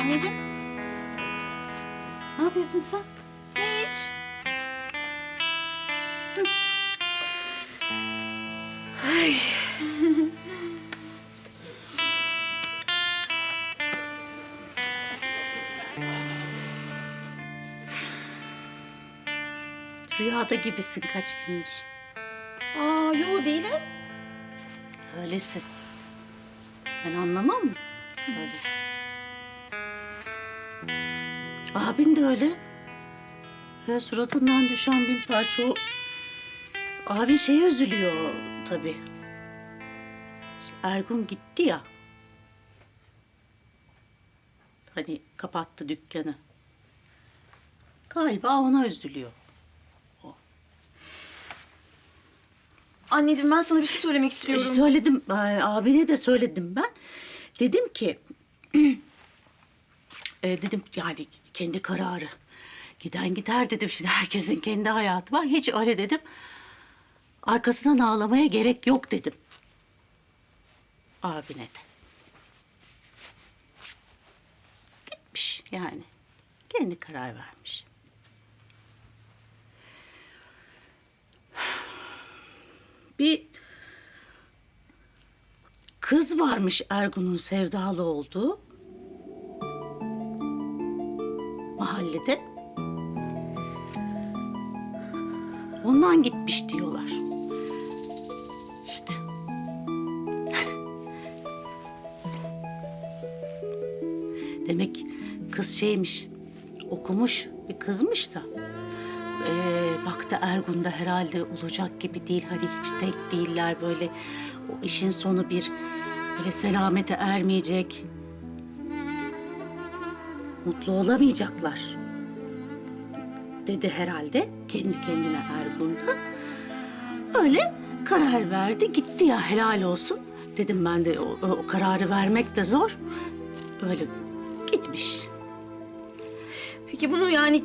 Anneciğim Ne yapıyorsun sen? hiç. Rüyada gibisin kaç gündür. Aa yo değilim. Öylesin. Ben anlamam mı? Öylesin. Abin de öyle. Ya suratından düşen bin parça o. Abin şeye üzülüyor tabii. Ergun gitti ya. Hani kapattı dükkanı. Galiba ona üzülüyor. Anneciğim ben sana bir şey söylemek E, istiyorum. Söyledim, e, abine de söyledim ben. Dedim ki, e, dedim yani kendi kararı. Giden gider dedim şimdi herkesin kendi hayatı var. Hiç öyle dedim. Arkasından ağlamaya gerek yok dedim. Abine de. Gitmiş yani. Kendi karar vermiş. Bir kız varmış Ergun'un sevdalı olduğu. Ondan gitmiş diyorlar. İşte. Demek kız şeymiş, okumuş bir kızmış da. Ee, baktı Ergun da herhalde olacak gibi değil. Hani hiç tek değiller böyle. O işin sonu bir böyle selamete ermeyecek. Mutlu olamayacaklar. Dedi herhalde kendi kendine Ergun da. Öyle karar verdi gitti ya helal olsun. Dedim ben de o, o kararı vermek de zor. Öyle gitmiş. Peki bunu yani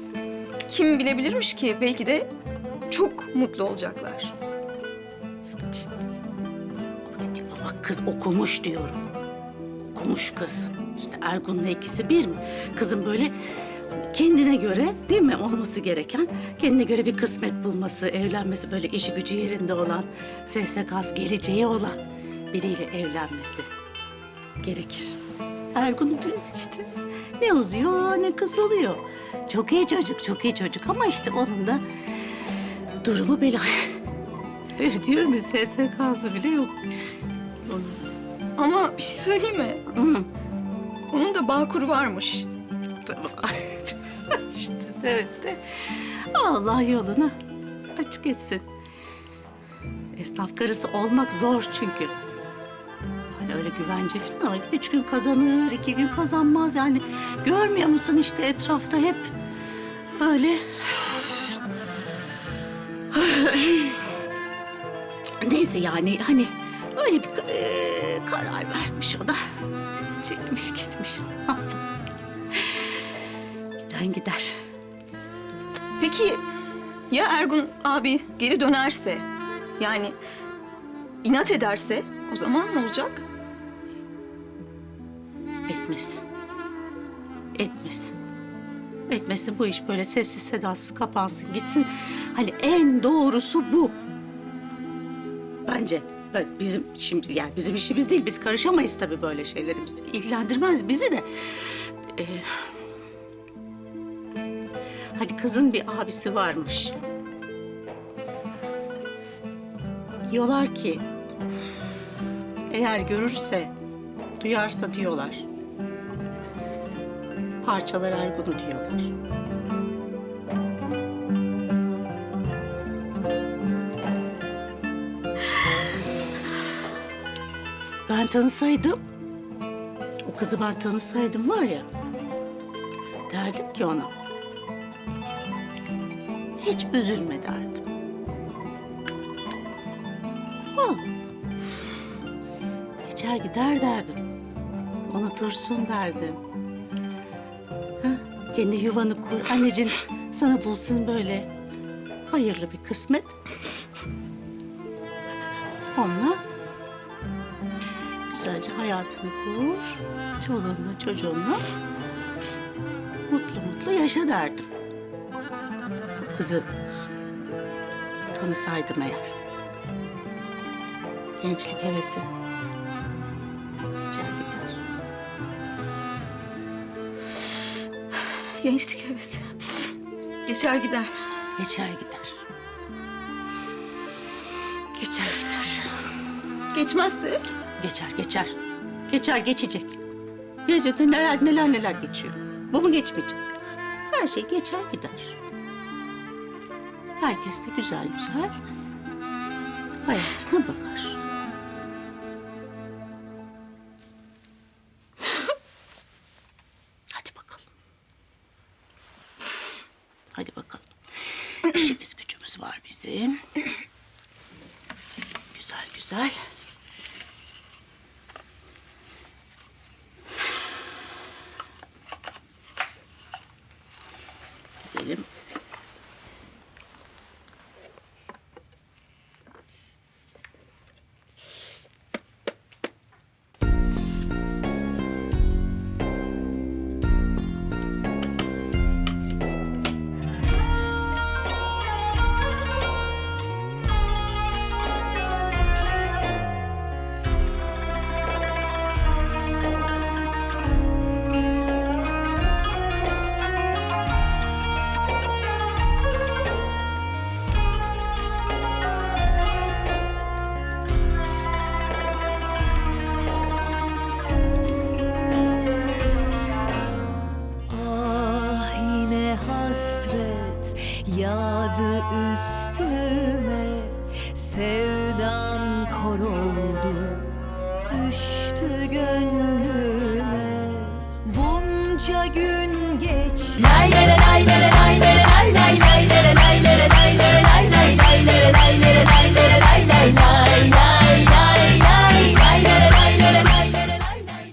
kim bilebilirmiş ki? Belki de çok mutlu olacaklar. Ama kız okumuş diyorum. Okumuş kız. İşte Ergun'la ikisi bir mi? Kızın böyle kendine göre değil mi olması gereken, kendine göre bir kısmet bulması, evlenmesi, böyle işi gücü yerinde olan, gaz geleceği olan biriyle evlenmesi gerekir. Ergun işte ne uzuyor ne kısalıyor. Çok iyi çocuk, çok iyi çocuk ama işte onun da durumu bela. Evet diyorum ya SSK'sı bile yok. Ama bir şey söyleyeyim mi? Hı. Onun da Bağkur'u varmış. Tamam. işte evet de. Allah yolunu açık etsin. Esnaf karısı olmak zor çünkü. Hani öyle güvence falan öyle üç gün kazanır, iki gün kazanmaz. Yani görmüyor musun işte etrafta hep öyle. Neyse yani hani öyle bir eee, karar vermiş o da. Çekmiş gitmiş. Giden gider. Peki ya Ergun abi geri dönerse? Yani inat ederse o zaman ne olacak? Etmez. Etmez. Etmesin bu iş böyle sessiz sedasız kapansın gitsin. Hani en doğrusu bu. Bence. Evet, Bizim şimdi yani bizim işimiz değil. Biz karışamayız tabii böyle şeylerimiz. İlgilendirmez bizi de. Ee, hani kızın bir abisi varmış. Diyorlar ki eğer görürse, duyarsa diyorlar. Parçalar Ergun'u diyorlar. Ben tanısaydım, o kızı ben tanısaydım var ya, derdim ki ona, hiç üzülme derdim. Al. Geçer gider derdim. Unutursun derdim. Ha, kendi yuvanı kur. Anneciğim sana bulsun böyle hayırlı bir kısmet. Onunla güzelce hayatını kur. Çoluğunla çocuğunla mutlu yaşa derdim. Kızı tanısaydım eğer. Gençlik hevesi geçer gider. Gençlik hevesi. Geçer gider. Geçer gider. Geçer gider. Geçmezse Geçer geçer. Geçer geçecek. Gözünde neler neler neler geçiyor. Bu mu geçmeyecek? Her şey geçer gider. Herkes de güzel güzel hayatına bakar. Hadi bakalım. Hadi bakalım. İşimiz gücümüz var bizim. Güzel güzel. Gidelim. Bunca gün geç. Lay lay lay lay lay lay